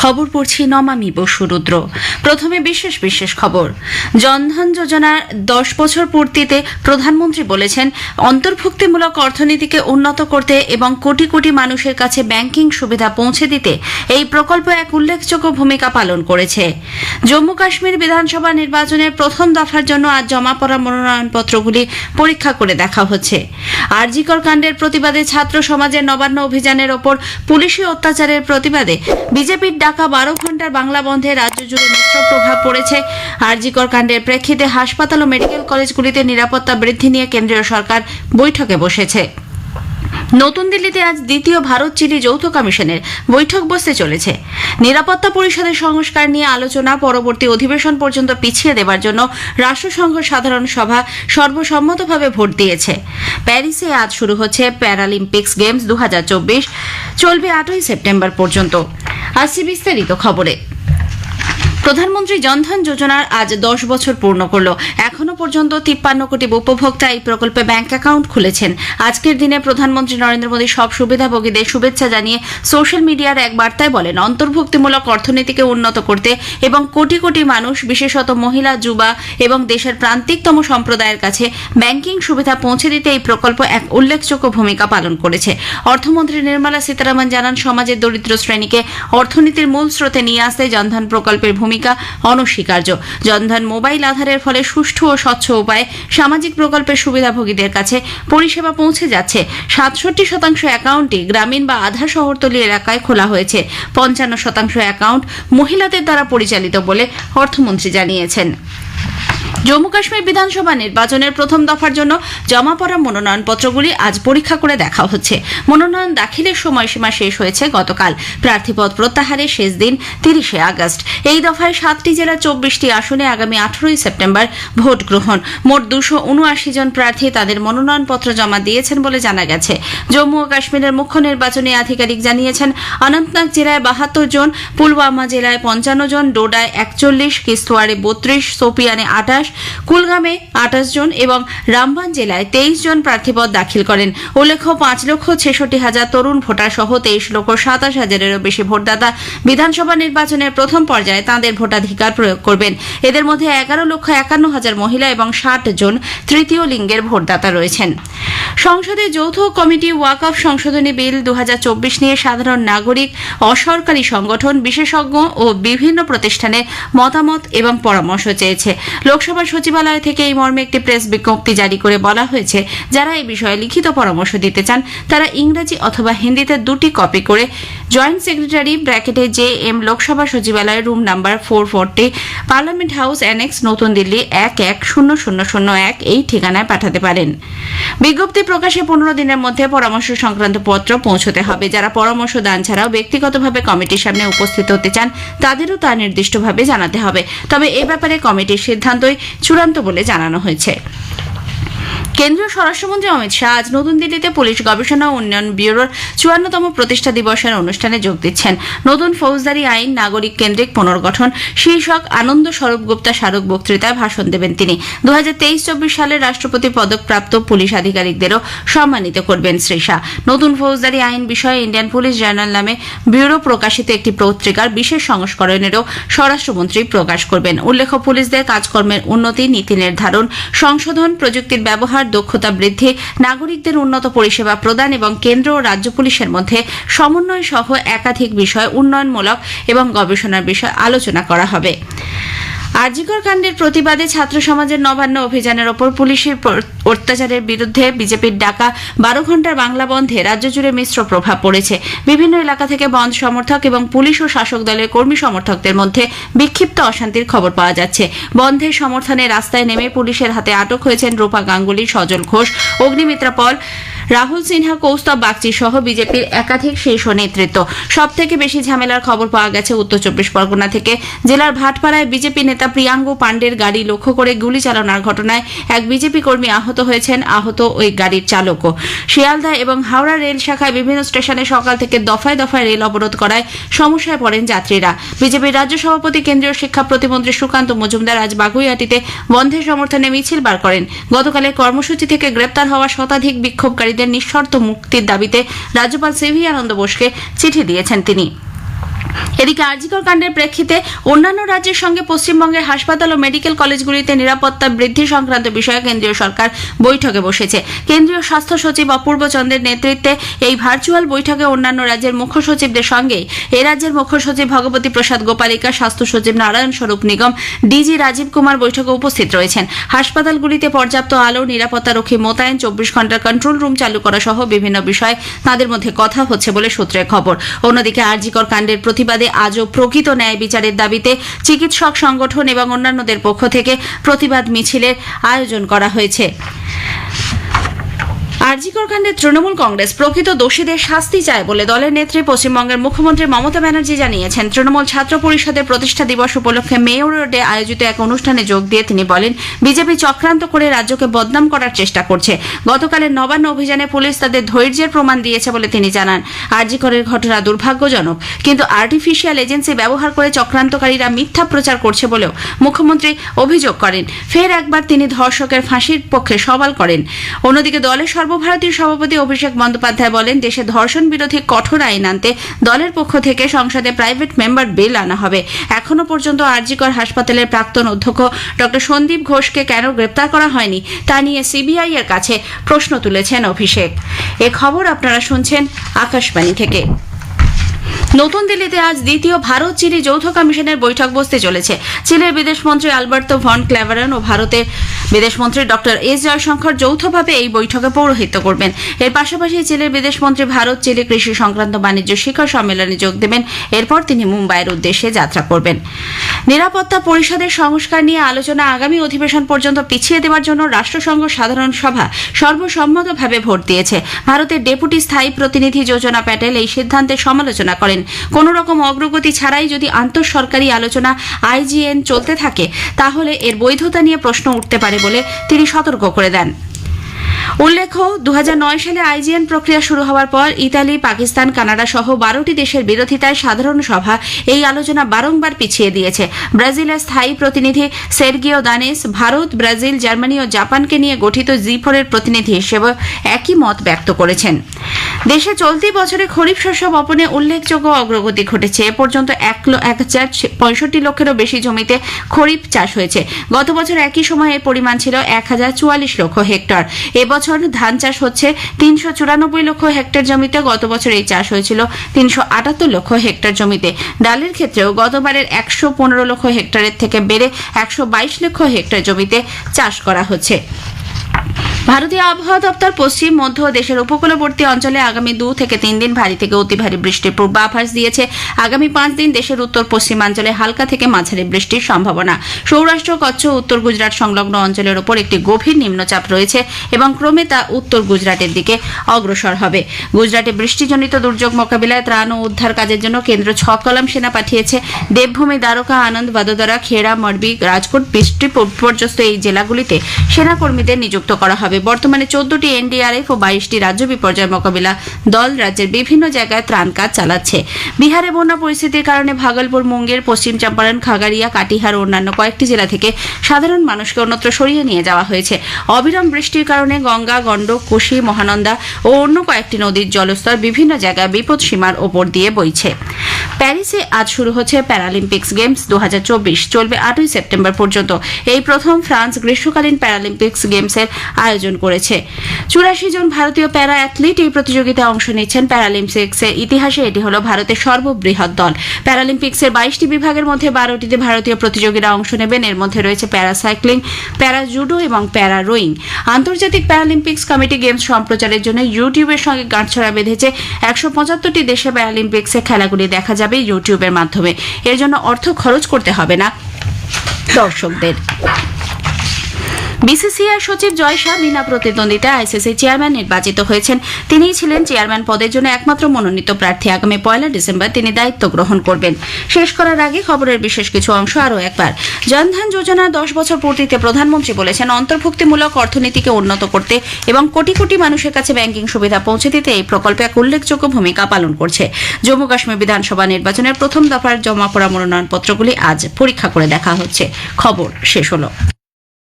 খবর পড়ছি নমামি বসুরুদ্র প্রথমে বিশেষ বিশেষ খবর। জনধন যোজনার দশ বছর পূর্তিতে প্রধানমন্ত্রী বলেছেন, অন্তর্ভুক্তিমূলক অর্থনীতিকে উন্নত করতে এবং কোটি কোটি মানুষের কাছে ব্যাংকিং সুবিধা পৌঁছে দিতে এই প্রকল্প এক উল্লেখযোগ্য ভূমিকা পালন করেছে। জম্মু কাশ্মীর বিধানসভা নির্বাচনের প্রথম দফার জন্য আজ জমা পড়া মনোনয়নপত্রগুলি পরীক্ষা করে দেখা হচ্ছে। আরজিকর কাণ্ডের প্রতিবাদে ছাত্র সমাজের নবান্ন অভিযানের ওপর পুলিশি অত্যাচারের প্রতিবাদে বিজেপির ডাকা বারো ঘণ্টার বাংলা বন্ধে রাজ্য জুড়ে মিশ্র প্রভাব পড়েছে। আরজিকর কাণ্ডের প্রেক্ষিতে হাসপাতাল ও মেডিকেল কলেজগুলিতে নিরাপত্তা বৃদ্ধি নিয়ে কেন্দ্রীয় সরকার বৈঠকে বসেছে। নতুন দিল্লিতে আজ দ্বিতীয় ভারত চিলি যৌথ কমিশনের বৈঠক বসতে চলেছে। নিরাপত্তা পরিষদের সংস্কার নিয়ে আলোচনা পরবর্তী অধিবেশন পর্যন্ত পিছিয়ে দেওয়ার জন্য রাষ্ট্রসংঘ সাধারণ সভা সর্বসম্মতভাবে ভোট দিয়েছে। প্যারিসে আজ শুরু হচ্ছে প্যারালিম্পিক্স গেমস দু হাজার চব্বিশ। চলবে আটই সেপ্টেম্বর পর্যন্ত। আসছি বিস্তারিত খবরে। প্রধানমন্ত্রী জনধন যোজনার আজ দশ বছর পূর্ণ করল। এখনও পর্যন্ত তিপ্পান্ন কোটি উপভোক্তা এই প্রকল্পে ব্যাংক অ্যাকাউন্ট খুলেছেন। আজকের দিনে প্রধানমন্ত্রী নরেন্দ্র মোদী সব সুবিধাভোগীদের শুভেচ্ছা জানিয়ে সোশ্যাল মিডিয়ার এক বার্তায় বলেন, অন্তর্ভুক্তিমূলক অর্থনীতিকে উন্নত করতে এবং কোটি কোটি মানুষ, বিশেষত মহিলা, যুবা এবং দেশের প্রান্তিকতম সম্প্রদায়ের কাছে ব্যাংকিং সুবিধা পৌঁছে দিতে এই প্রকল্প এক উল্লেখযোগ্য ভূমিকা পালন করেছে। অর্থমন্ত্রী নির্মলা সীতারামন জানান, সমাজের দরিদ্র শ্রেণীকে অর্থনীতির মূল স্রোতে নিয়ে আসতে জনধন প্রকল্পের ভূমিকা অনস্বীকার্য। জনধন মোবাইল আধারের ফলে সুষ্ঠু ও স্বচ্ছ উপায়ে সামাজিক প্রকল্পের সুবিধাভোগীদের কাছে পরিষেবা পৌঁছে যাচ্ছে। সাতষট্টি শতাংশ অ্যাকাউন্টই গ্রামীণ বা আধা শহরতলি এলাকায় খোলা হয়েছে। পঞ্চান্ন শতাংশ অ্যাকাউন্ট মহিলাদের দ্বারা পরিচালিত বলে অর্থমন্ত্রী জানিয়েছেন। জম্মু কাশ্মীর বিধানসভা নির্বাচনের প্রথম দফার জন্য জমা পড়া মনোনয়নপত্রগুলি আজ পরীক্ষা করে দেখা হচ্ছে। মনোনয়ন দাখিলের সময়সীমা শেষ হয়েছে গতকাল। প্রার্থীপদ প্রত্যাহারের শেষ দিন তিরিশে আগস্ট। এই দফায় সাতটি জেলা চব্বিশটি আসনে আগামী আঠারোই সেপ্টেম্বর ভোট গ্রহণ। মোট দুশো উনআশি জন প্রার্থী তাদের মনোনয়নপত্র জমা দিয়েছেন বলে জানা গেছে। জম্মু ও কাশ্মীরের মুখ্য নির্বাচনী আধিকারিক জানিয়েছেন, অনন্তনাগ জেলায় বাহাত্তর জন, পুলওয়ামা জেলায় পঞ্চান্ন জন, ডোডায় একচল্লিশ কিস্তোয়ারে বত্রিশ, সোপিয়ানে আটাশ কুলগামে আঠাশ জন এবং রামবান জেলায় তেইশ জন প্রার্থীপদ দাখিল করেন। উল্লেখ্য, পাঁচ লক্ষ ছেষট্টি হাজার তরুণ ভোটার সহ তেইশ লক্ষ সাতাশ হাজারেরও বেশি ভোটদাতা বিধানসভা নির্বাচনের প্রথম পর্যায়ে তাঁদের ভোটাধিকার প্রয়োগ করবেন। এদের মধ্যে এগারো লক্ষ একান্ন হাজার মহিলা এবং ষাট জন তৃতীয় লিঙ্গের ভোটদাতা রয়েছেন। সংসদে যৌথ কমিটি ওয়াক অফ সংশোধনী বিল দু হাজার চব্বিশ নিয়ে সাধারণ নাগরিক, অসরকারি সংগঠন, বিশেষজ্ঞ ও বিভিন্ন প্রতিষ্ঠানের মতামত এবং পরামর্শ চেয়েছে। লোকসভা সচিবালয় থেকে এই মর্মে একটি প্রেস বিজ্ঞপ্তি জারি করে বলা হয়েছে, যারা এই বিষয়ে লিখিত পরামর্শ দিতে চান, তারা ইংরেজি অথবা হিন্দিতে দুটি কপি করে জয়েন্ট সেক্রেটারি ব্র্যাকেটে জে এম লোকসভা সচিবালয় room number four forty parliament house annexe নতুন দিল্লি এক এক শূন্য শূন্য শূন্য এক এই ঠিকানায় পাঠাতে পারেন। বিজ্ঞপ্তি প্রকাশে পনেরো দিনের মধ্যে পরামর্শ সংক্রান্ত পত্র পৌঁছতে হবে। যারা পরামর্শ দান ছাড়াও ব্যক্তিগতভাবে কমিটির সামনে উপস্থিত হতে চান, তাদেরও তা নির্দিষ্টভাবে জানাতে হবে। তবে এ ব্যাপারে কমিটির সিদ্ধান্তই চূড়ান্ত বলে জানানো হয়েছে। কেন্দ্রীয় স্বরাষ্ট্রমন্ত্রী অমিত শাহ আজ নতুন দিল্লিতে পুলিশ গবেষণা উন্নয়ন ব্যুরোর চুয়ান্নতম প্রতিষ্ঠা দিবসের অনুষ্ঠানে যোগ দিচ্ছেন। নতুন ফৌজদারি আইন, নাগরিক কেন্দ্রিক পুনর্গঠন, শীর্ষক আনন্দ স্বরূপ গুপ্তা স্মারক বক্তৃতায় ভাষণ দেবেন তিনি। দু হাজার তেইশ চব্বিশ সালের রাষ্ট্রপতি পদকপ্রাপ্ত পুলিশ আধিকারিকদেরও সম্মানিত করবেন শ্রী শাহ। নতুন ফৌজদারি আইন বিষয়ে ইন্ডিয়ান পুলিশ জার্নাল নামে ব্যুরো প্রকাশিত একটি পত্রিকার বিশেষ সংস্করণেরও স্বরাষ্ট্রমন্ত্রী প্রকাশ করবেন। উল্লেখ্য, পুলিশদের কাজকর্মের উন্নতি, নীতি নির্ধারণ, সংশোধন প্রযুক্তির ব্যবহার দক্ষতা বৃদ্ধি, নাগরিকদের উন্নত পরিষেবা প্রদান এবং কেন্দ্র ও রাজ্য পুলিশের মধ্যে সমন্বয় সহ একাধিক বিষয় উন্নয়নমূলক এবং গবেষণার বিষয় আলোচনা করা হবে। আরজিকর কাণ্ডের প্রতিবাদে ছাত্র সমাজের নবান্ন অভিযানের ওপর পুলিশের অত্যাচারের বিরুদ্ধে বিজেপির ডাকা বারো ঘণ্টার বাংলা বন্ধে রাজ্য জুড়ে মিশ্র প্রভাব পড়েছে। বিভিন্ন এলাকা থেকে বন্ধ সমর্থক এবং পুলিশ ও শাসক দলের কর্মী সমর্থকদের মধ্যে বিক্ষিপ্ত অশান্তির খবর পাওয়া যাচ্ছে। বন্ধের সমর্থনে রাস্তায় নেমে পুলিশের হাতে আটক হয়েছেন রূপা গাঙ্গুলি, সজল ঘোষ, অগ্নিমিত্রা পল রাহুল সিনহা, কৌস্তব বাগচি সহ বিজেপির একাধিক শীর্ষ নেতৃত্ব। সব থেকে বেশি ঝামেলার খবর পাওয়া গেছে উত্তর চব্বিশ পরগনা থেকে। জেলার ভাটপাড়ায় বিজেপি নেতা প্রিয়াঙ্গু পাণ্ডের গাড়ি লক্ষ্য করে গুলি চালানোর ঘটনায় এক বিজেপি কর্মী আহত হয়েছেন। আহত ওই গাড়ির চালকও। শিয়ালদা এবং হাওড়া রেল শাখায় বিভিন্ন স্টেশনে সকাল থেকে দফায় দফায় রেল অবরোধ করায় সমস্যায় পড়েন যাত্রীরা। বিজেপির রাজ্য সভাপতি, কেন্দ্রীয় শিক্ষা প্রতিমন্ত্রী সুকান্ত মজুমদার আজ বাগুইয়াটিতে বন্ধের সমর্থনে মিছিল বার করেন। গতকালের কর্মসূচি থেকে গ্রেপ্তার হওয়া শতাধিক বিক্ষোভকারীদের নিঃশর্ত মুক্তির দাবিতে রাজ্যপাল সিভি আনন্দ বোসকে চিঠি দিয়েছেন তিনি। এদিকে আরজিকর কাণ্ডের প্রেক্ষিতে অন্যান্য রাজ্যের সঙ্গে পশ্চিমবঙ্গের হাসপাতাল ও মেডিকেল কলেজগুলিতে নিরাপত্তা বৃদ্ধি সংক্রান্ত বিষয়ে কেন্দ্রীয় সরকার বৈঠকে বসেছে। কেন্দ্রীয় স্বাস্থ্য সচিব অপূর্ব চন্দ্রের নেতৃত্বে এই ভার্চুয়াল বৈঠকে অন্যান্য রাজ্যের মুখ্য সচিবদের সঙ্গে এ রাজ্যের মুখ্য সচিব ভগবতী প্রসাদ গোপালিকা, স্বাস্থ্য সচিব নারায়ণ স্বরূপ নিগম, ডিজি রাজীব কুমার বৈঠকে উপস্থিত রয়েছেন। হাসপাতালগুলিতে পর্যাপ্ত আলো, নিরাপত্তারক্ষী মোতায়েন, চব্বিশ ঘণ্টার কন্ট্রোল রুম চালু করা সহ বিভিন্ন বিষয়ে তাদের মধ্যে কথা হচ্ছে বলে সূত্রের খবর। অন্যদিকে আরজিকর কাণ্ডের প্রতিবাদে আজও প্রকৃত ন্যায় বিচারের দাবিতে চিকিৎসক সংগঠন এবং অন্যান্যদের পক্ষ থেকে প্রতিবাদ মিছিলের আয়োজন করা হয়েছে। আরজিকর কাণ্ডে তৃণমূল কংগ্রেস প্রকৃত দোষীদের শাস্তি চায় বলে দলের নেত্রী পশ্চিমবঙ্গের মুখ্যমন্ত্রী মমতা ব্যানার্জি জানিয়েছেন। তৃণমূল ছাত্র পরিষদের প্রতিষ্ঠা দিবস উপলক্ষে মেয়র রোডে আয়োজিত এক অনুষ্ঠানে যোগ দিয়ে তিনি বলেন, বিজেপি চক্রান্ত করে রাজ্যকে বদনাম করার চেষ্টা করছে। গতকালের নবান্ন অভিযানে পুলিশ তাদের ধৈর্যের প্রমাণ দিয়েছে বলে তিনি জানান। আরজিকরের ঘটনা দুর্ভাগ্যজনক, কিন্তু আর্টিফিশিয়াল এজেন্সি ব্যবহার করে চক্রান্তকারীরা মিথ্যা প্রচার করছে বলেও মুখ্যমন্ত্রী অভিযোগ করেন। ফের একবার তিনি ধর্ষকের ফাঁসির পক্ষে সওয়াল করেন। অন্যদিকে দলের সর্বভারতীয় সভাপতি অভিষেক বন্দ্যোপাধ্যায় বলেন, দেশে ধর্ষণ বিরোধী কঠোর আইন আনতে দলের পক্ষ থেকে সংসদে প্রাইভেট মেম্বার বিল আনা হবে। এখনও পর্যন্ত আরজিকর হাসপাতালের প্রাক্তন অধ্যক্ষ ডক্টর সন্দীপ ঘোষকে কেন গ্রেপ্তার করা হয়নি, তা নিয়ে সিবিআই এর কাছে প্রশ্ন তুলেছেন অভিষেক। এ খবর আপনারা শুনছেন আকাশবাণী থেকে। নতুন দিল্লিতে আজ দ্বিতীয় ভারত চিলি যৌথ কমিশনের বৈঠক বসতে চলেছে। চিলের বিদেশমন্ত্রী আলবার্তো ভন ক্ল্যাভারন ও ভারতের বিদেশমন্ত্রী ডক্টর এস জয়শঙ্কর যৌথভাবে এই বৈঠকে পৌরোহিত্য করবেন। এর পাশাপাশি চিলের বিদেশমন্ত্রী ভারত চিলি কৃষি সংক্রান্ত বাণিজ্য শিখর সম্মেলনে যোগ দেবেন। এরপর তিনি মুম্বাইয়ের উদ্দেশ্যে যাত্রা করবেন। নিরাপত্তা পরিষদের সংস্কার নিয়ে আলোচনা আগামী অধিবেশন পর্যন্ত পিছিয়ে দেওয়ার জন্য রাষ্ট্রসংঘ সাধারণ সভা সর্বসম্মতভাবে ভোট দিয়েছে। ভারতের ডেপুটি স্থায়ী প্রতিনিধি যোজনা প্যাটেল এই সিদ্ধান্তের সমালোচনা করেন কোন রকম অগ্রগতি ছাড়াই যদি আন্তঃসরকারি আলোচনা আইজিএন চলতে থাকে, তাহলে এর বৈধতা নিয়ে প্রশ্ন উঠতে পারে বলে তিনি সতর্ক করে দেন। উল্লেখ্য দু হাজার নয় সালে আইজিএন প্রক্রিয়া শুরু হওয়ার পর ইতালি, পাকিস্তান, কানাডা সহ বারোটি দেশের বিরোধিতায় সাধারণ সভা এই আলোচনা বারংবার পিছিয়ে দিয়েছে। ব্রাজিলের স্থায়ী প্রতিনিধি Sergio Danese Bharat, Brazil, Germany ও জাপানকে নিয়ে গঠিত জি ফোরের প্রতিনিধি হিসেবে একই মত ব্যক্ত করেছেন। দেশে চলতি বছরে খরিফ শস্য বপনে উল্লেখযোগ্য অগ্রগতি ঘটেছে। এ পর্যন্ত এক এক হাজার পঁয়ষট্টি লক্ষেরও বেশি জমিতে খরিফ চাষ হয়েছে। গত বছর একই সময়ে এর পরিমাণ ছিল এক হাজার চুয়াল্লিশ লক্ষ হেক্টর। এবছর ধান চাষ হচ্ছে তিনশো চুরানব্বই লক্ষ হেক্টর জমিতে। গত বছর এই চাষ হয়েছিল তিনশো আটাত্তর লক্ষ হেক্টর জমিতে। ডালের ক্ষেত্রেও গতবারের একশো পনেরো লক্ষ হেক্টরের থেকে বেড়ে একশো বাইশ লক্ষ হেক্টর জমিতে চাষ করা হচ্ছে। ভারতীয় আবহাওয়া দপ্তর পশ্চিম, মধ্য দেশের উপকূলবর্তী অঞ্চলে আগামী দু থেকে তিন দিন ভারী থেকে অতি ভারী বৃষ্টির পূর্বাভাস দিয়েছে। আগামী পাঁচ দিন দেশের উত্তর পশ্চিমাঞ্চলে হালকা থেকে মাঝারি বৃষ্টির সম্ভাবনা। সৌরাষ্ট্র, কচ্ছ, উত্তর গুজরাট সংলগ্ন অঞ্চলের ওপর একটি গভীর নিম্নচাপ রয়েছে এবং ক্রমে তা উত্তর গুজরাটের দিকে অগ্রসর হবে। গুজরাটে বৃষ্টিজনিত দুর্যোগ মোকাবিলায় ত্রাণ ও উদ্ধার কাজের জন্য কেন্দ্র ছ কলাম সেনা পাঠিয়েছে। দেবভূমি দ্বারকা আনন্দ ভাদোদরা খেড়া, মরবি, রাজকোট, বৃষ্টি বিপর্যস্ত এই জেলাগুলিতে সেনাকর্মীদের নিযুক্ত করা হবে। বর্তমানে চোদ্দটি এনডিআরএফ ও বাইশটি রাজ্য বিপর্যয় মোকাবিলা দল রাজ্যের বিভিন্ন জায়গায় ত্রাণ কাজ চালাচ্ছে। বিহারে বন্যা পরিস্থিতির কারণে ভাগলপুর, মুঙ্গের, পশ্চিম চম্পারণ, খাগাড়িয়া, কাটিহার ও অন্যান্য কয়েকটি জেলা থেকে সাধারণ মানুষকে অন্যত্র সরিয়ে নিয়ে যাওয়া হয়েছে। অবিরাম বৃষ্টির কারণে গঙ্গা, গণ্ডক, কোশি, মহানন্দা ও অন্য কয়েকটি নদীর জলস্তর বিভিন্ন জায়গায় বিপদ সীমার ওপর দিয়ে বইছে। প্যারিসে আজ শুরু হচ্ছে প্যারালিম্পিক্স গেমস দু হাজার চব্বিশ। চলবে আটই সেপ্টেম্বর পর্যন্ত। এই প্রথম ফ্রান্স গ্রীষ্মকালীন প্যারালিম্পিক্স গেমসের আয়োজন করেছে। চুরাশি জন ভারতীয় প্যারা অ্যাথলিট এই প্রতিযোগিতায় অংশ নিচ্ছেন প্যারালিম্পিক্সের ইতিহাসে এটি হল ভারতের সর্ববৃহৎ দল। প্যারালিম্পিক্সের বাইশটি বিভাগের মধ্যে বারোটিতে ভারতীয় প্রতিযোগীরা অংশ নেবেন। এর মধ্যে রয়েছে প্যারাসাইক্লিং প্যারা জুডো এবং প্যারা রোয়িং আন্তর্জাতিক প্যারালিম্পিক্স কমিটি গেমস সম্প্রচারের জন্য ইউটিউবের সঙ্গে গাঁটছড়া বেঁধেছে একশো পঁচাত্তরটি দেশে প্যারালিম্পিক্সে খেলাগুলি দেখা যাবে ইউটিউবের মাধ্যমে। এর জন্য অর্থ খরচ করতে হবে না। দর্শকদের বিসিসিআই সচিব জয় শাহ বিনা প্রতিদ্বন্দ্বিতায় আইসিসি চেয়ারম্যান নির্বাচিত হয়েছেন। তিনিই ছিলেন চেয়ারম্যান পদের জন্য একমাত্র মনোনীত প্রার্থী। আগামী পয়লা ডিসেম্বর তিনি দায়িত্ব গ্রহণ করবেন। শেষ করার আগে খবরের বিশেষ কিছু অংশ আরও একবার। জনধন যোজনার দশ বছর পূর্তিতে প্রধানমন্ত্রী বলেছেন, অন্তর্ভুক্তিমূলক অর্থনীতিকে উন্নত করতে এবং কোটি কোটি মানুষের কাছে ব্যাংকিং সুবিধা পৌঁছে দিতে এই প্রকল্প এক উল্লেখযোগ্য ভূমিকা পালন করছে। জম্মু কাশ্মীর বিধানসভা নির্বাচনের প্রথম দফার জমা পড়া মনোনয়নপত্রগুলি আজ পরীক্ষা করে দেখা হচ্ছে। খবর শেষ হলো।